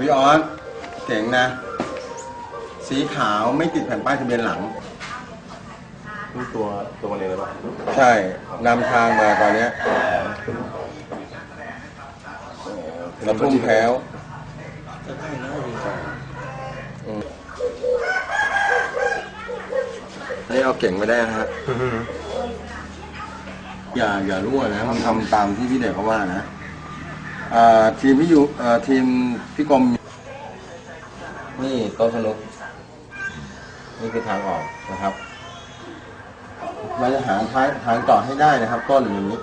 วิออสเก่งนะ สีขาวไม่ติดแผ่นป้ายทะเบียนหลัง นี่ตัวตัวมันเองเลยป่ะใช่นำทางมาตอนเนี้ยกระทุ่มแพ้วอืมนี่เอาเก่งไม่ได้นะฮะ อย่าอย่ารั่วนะมันทำตามที่พี่เด็กเขาว่านะอ่า ทีมพี่ยูอ่าทีมพี่กรมนี่โต๊ะสนุก นี่คือทางออกนะครับเราจะหาท้ายทางต่อให้ได้นะครับต้นอย่างนี้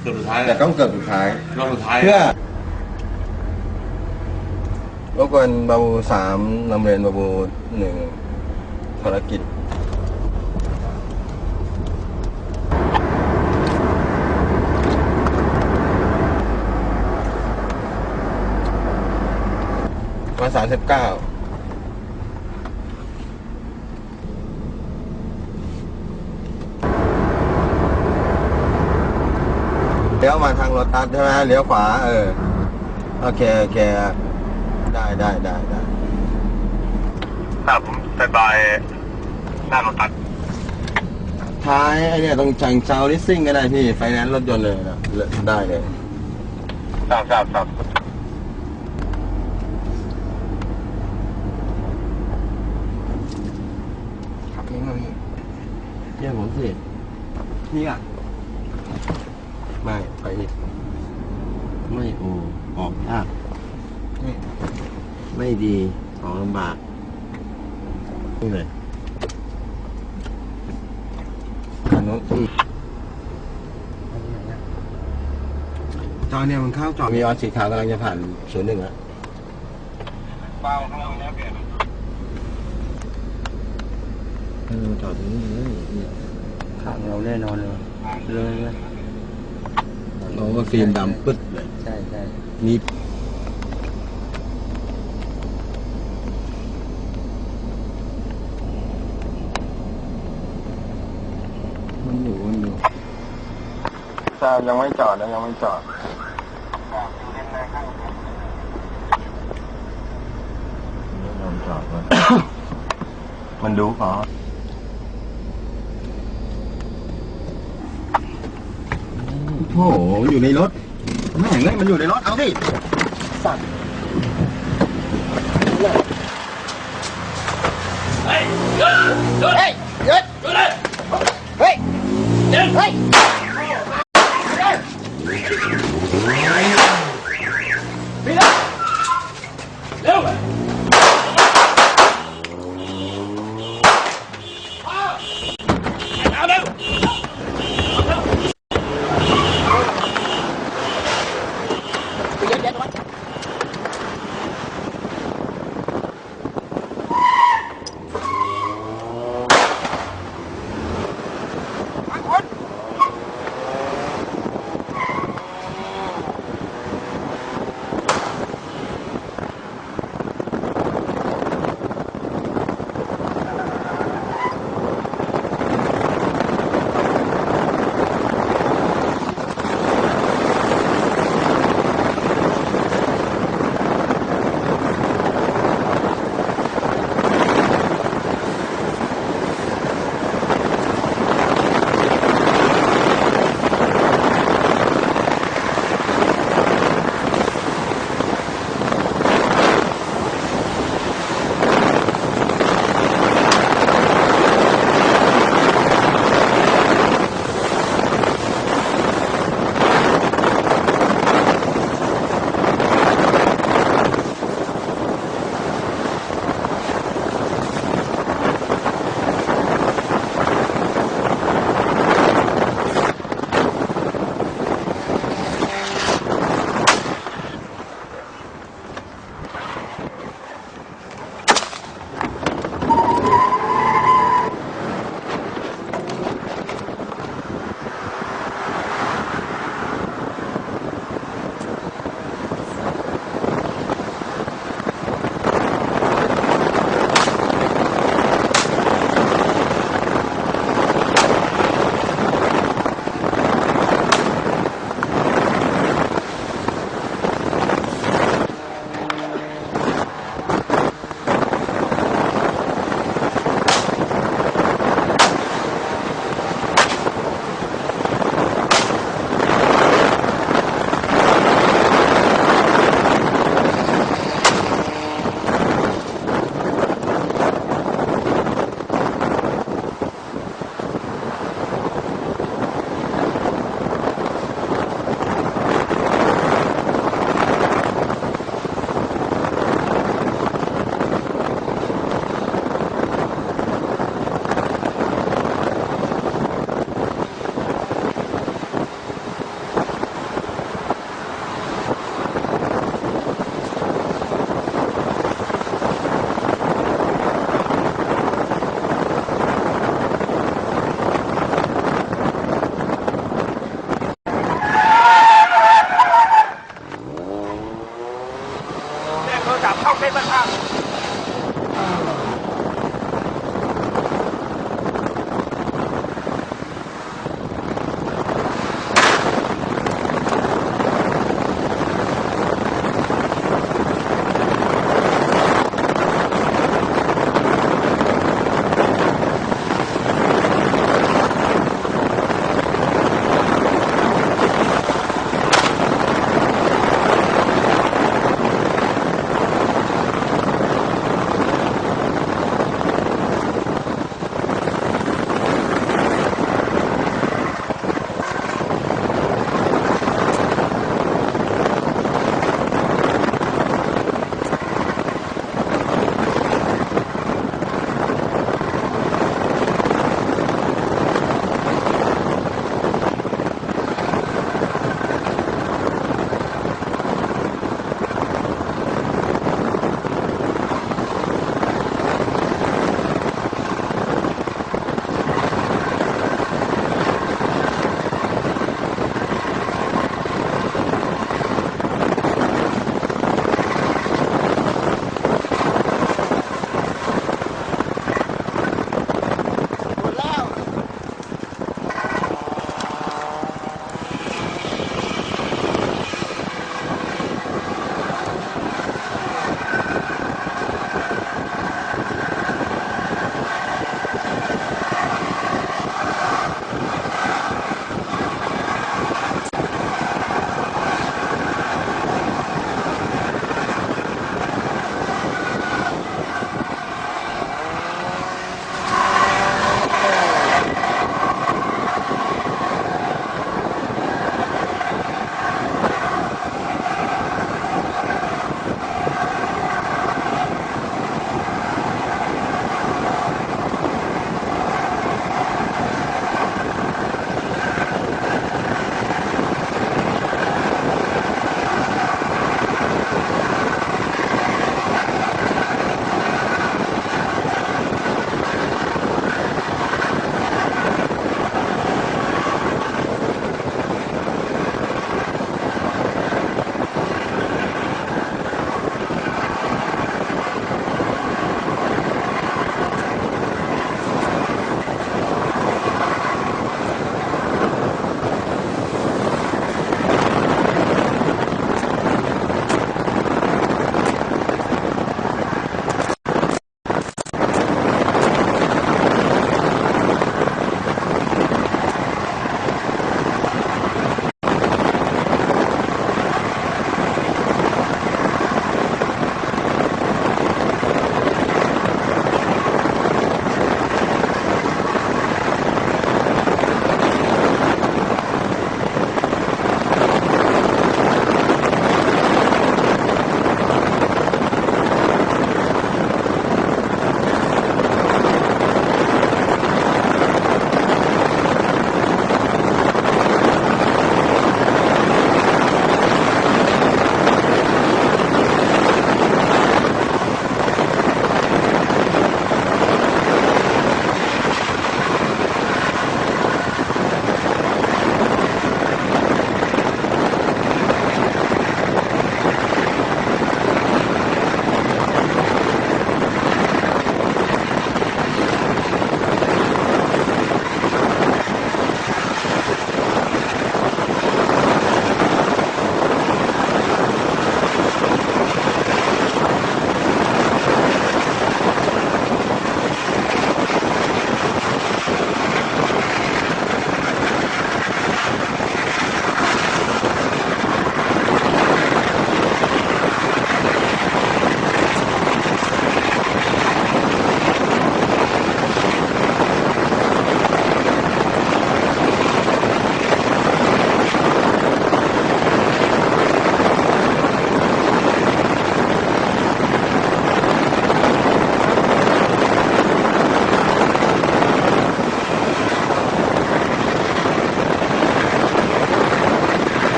เกือบสุดท้ายแต่ต้องเกิดสุดท้าย รอบสุดท้ายเพื่อรบกวนบาบูสามนำเรียนบาบูหนึ่งภารกิจ สามสิบเก้าเลี้ยวมาทางรถตัดใช่ไหมเลี้ยวขวา เออ โอเค โอเค ได้ได้ได้ได้ครับผมสบายหน้ารถตัด ท้ายไอเนี่ยตรงจังเจ้าลิสซิ่งก็ได้พี่ ไฟแนนซ์รถยนต์เลยนะ ได้เลยทราบทราบทราบขับเองมาพี่ เยี่ยผมสินี่อะ ไม่ไปอีกไม่โอออกยากนี่ไม่ดีออกลำบากนี่เลยอันนู้นจอเนี่ยมันเข้าจอมีออนสีขาวกำลังจะผ่านศูนย์หนึ่งแล้วเปล่าข้างล่างแล้วเปลี่ยน เออจอดตรงนี้เลยเนี่ยข้างเราแน่นอนเลยเลยเลยโอ้ก็ฟิล์มดำปึ๊ดเลย ใช่ใช่นี่มันอยู่มันอยู่ใช่ยังไม่จอดนะยังไม่จอดไม่ยอมจอดวะมันดูขอโอ้ โอ้โหอยู่ในรถแม่งเลยมันอยู่ในรถ เอาสิสัตว์เฮ้ยเยุดหยเฮ้ยหดหยุเยเฮ้ยเฮ้ย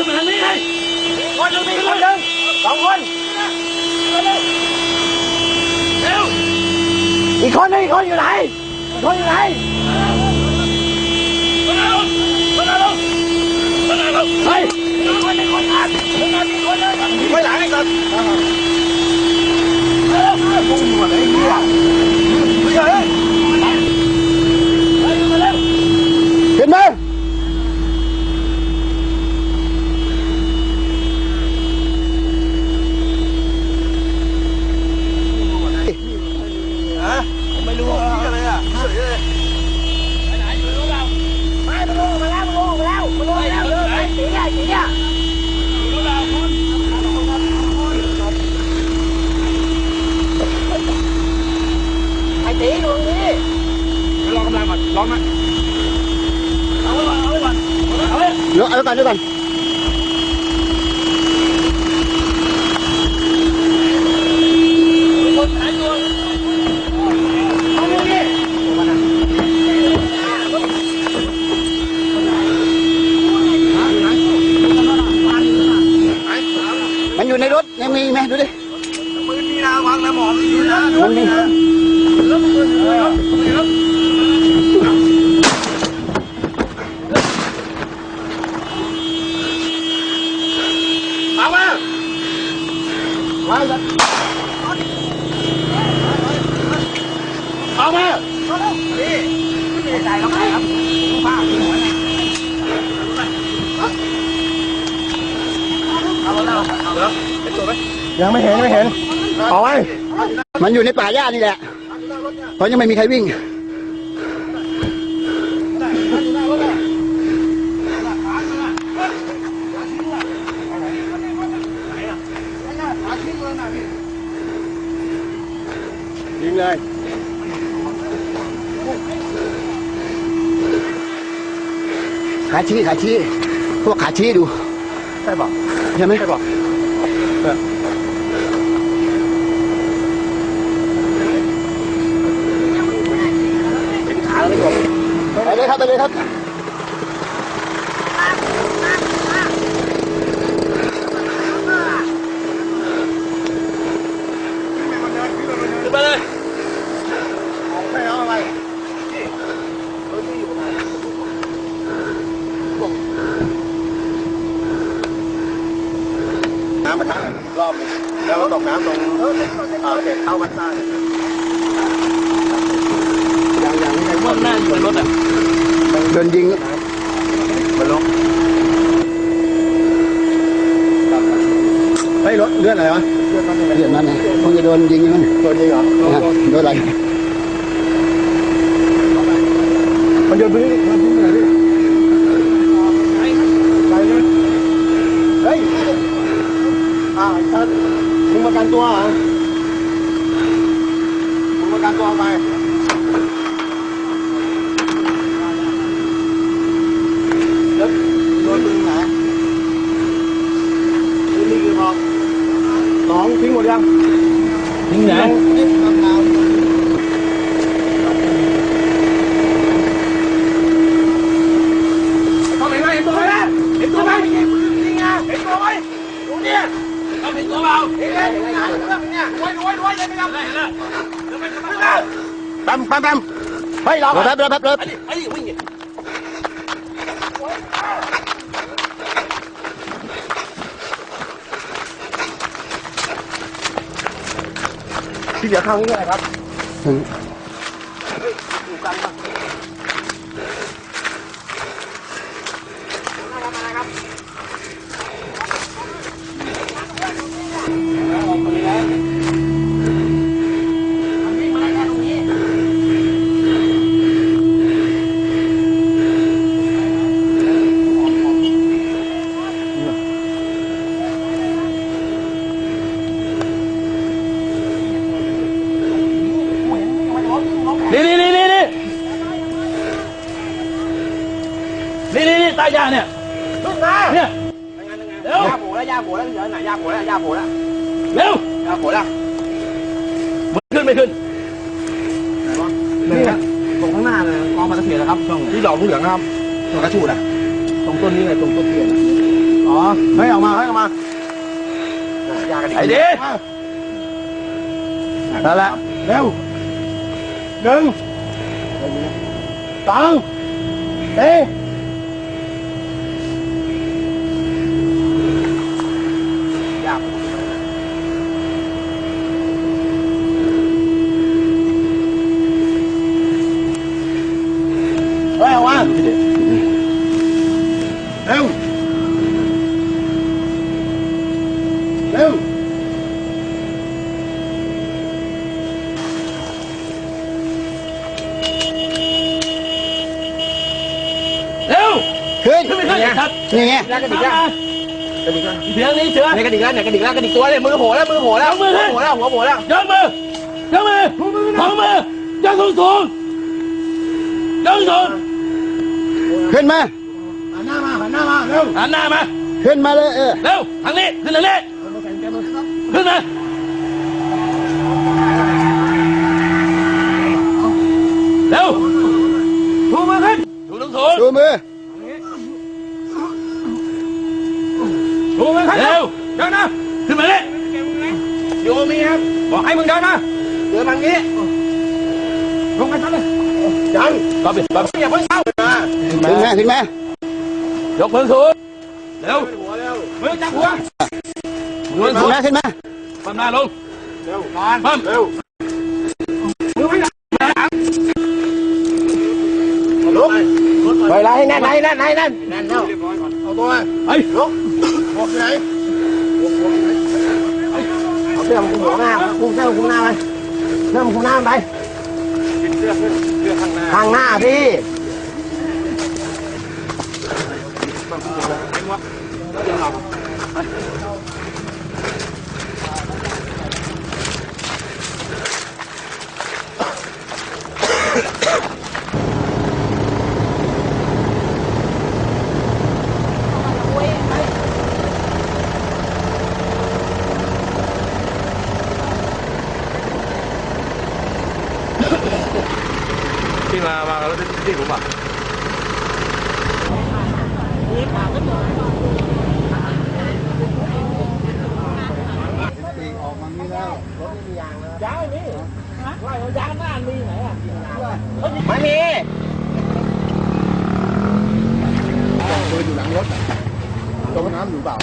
ึ้นมาทางนี้เลคนหนึ่งมีคนหนึ่งสองคนเร็วอีกคนนึงอีกคนอยู่ไหนอีกคนอยู่ไหนคนละลงคนละลงคนละลงเฮ้ยคนหนึ่งคนอันอัดคนหนึ่งไปหลังไอ้สัตว์เร็วลงยเฮีย chị á Hai tí luôn đi Lo công lang mà, lo mà Ở bên, ở bên Ở bên Ở bên ในรถยังมีไหมดูดิปืนมีนะวางนะหมอมีนะมันมีนอยู่นรเอามามเอานไหมเอาแล้เอาแล้ว งไม่เห็นเอาไว้มันอยู่ในป่าหญ้านี่แหละเพราะยังไม่มีใครวิ่งยิงเลยขาชี้ขาชี้พวกขาชี้ดู ใช่ป่ะใช่ไหมใช่ป่ะ ไปเลยครับไปเลยครับน้ำมาทั้งรอบเลยแล้วก็ตกน้ำตรงอ่าเขตเข้าวัดใต้ยังยังไม่ได้ว่าหน้าอยู่ในรถอะ โดนยิงมันลงเฮ้ยรถเลือดอะไรวะเลือดนั่นไงคงจะโดนยิงนั่นโดนยิงเหรอโดนอะไรมันโดนพื้นมันพื้นอะไรดิไปเลยเฮ้ยอ่าถ้ามึงประกันตัวเหรอมึงประกันตัวไป สองทิ้งหมดยังทิ้งไหนปั๊มปั๊มปั๊มเฮ้ยรอแป๊บรอแป๊เรอแป๊ย ที่เหลือข้างนี้อะไรครับ ตายาเนี่ยเนี่ยเร็วยาโผล่แล้วเดี๋ยวไหนยาโผล่แล้วยาโผล่แล้วเร็วยาโผล่แล้วมึงขึ้นไม่ขึ้นไหนวะนี่ตรงข้างหน้าเลยกองปลาตะเพียนนะครับช่องที่ดอกเหลืองนะครับดอกกระชูดอะตรงต้นนี้เลยตรงต้นเพียนอ๋อเฮ้ยออกมาเฮ้ยออกมายากระดิกไอ้ดีนั่นแหละเร็วหนึ่งสองสี่ยาก เฮ้ยเอาวะเร็ว เร็ว เร็ว ขึ้น ขึ้นไม่ขึ้นไอ้สัตว์ นี่ไง กระดิกแล้วกระดิกแล้ว เสียงนี้เสือเนี่ยกระดิกแล้วเนี่ยกระดิกแล้วกระดิกตัวเลยมือโผล่แล้วมือโผล่แล้วเอามือขึ้นโผล่แล้วหัวโผล่แล้วยกมือยกมือสองมือยกสูงสูงยกสูงขึ้นมา หันหน้ามาหันหน้ามาเร็วหันหน้ามาขึ้นมาเลยเออ เร็วทางนี้ขึ้นทางนี้ขึ้นมาเร็วถูมือขึ้นถูสูงสูง ดูมือ ถูมือขึ้นเร็วเดินนะขึ้นมาเลยโยมีครับบอกให้มึงเดินมาเดินทางนี้ลงไปทันเลยยังตอบดิตอบอย่าเพิ่งเข้ามาขึ้นมาขึ้นมายกมือสูงเร็วหัวเร็วมือจับหัวมือขึ้สูนงมาขึ้นมาความหน้าลงเร็วก่อนปั๊มเร็วมือไม่หลังลุกไปไล่ให้แน่นให้แน่นให้แน่นแน่นแล้วเอาตัวมาไอ้ลุกหม วกอยู่ไหนหมวหมวกอยู่ไหนเอาเสื้อมาคุมหัวหน้าคุมเสื้อมาคุมหน้าไปเสื้อมาคุมหน้ามันไปเสื้อเสื้อเสื้อข้างหน้าข้างหน้าพี่ที่มามาแล้วที่ ผมอะไม่มีปืนอยู่หลังรถจมน้ำอยู่เปล่า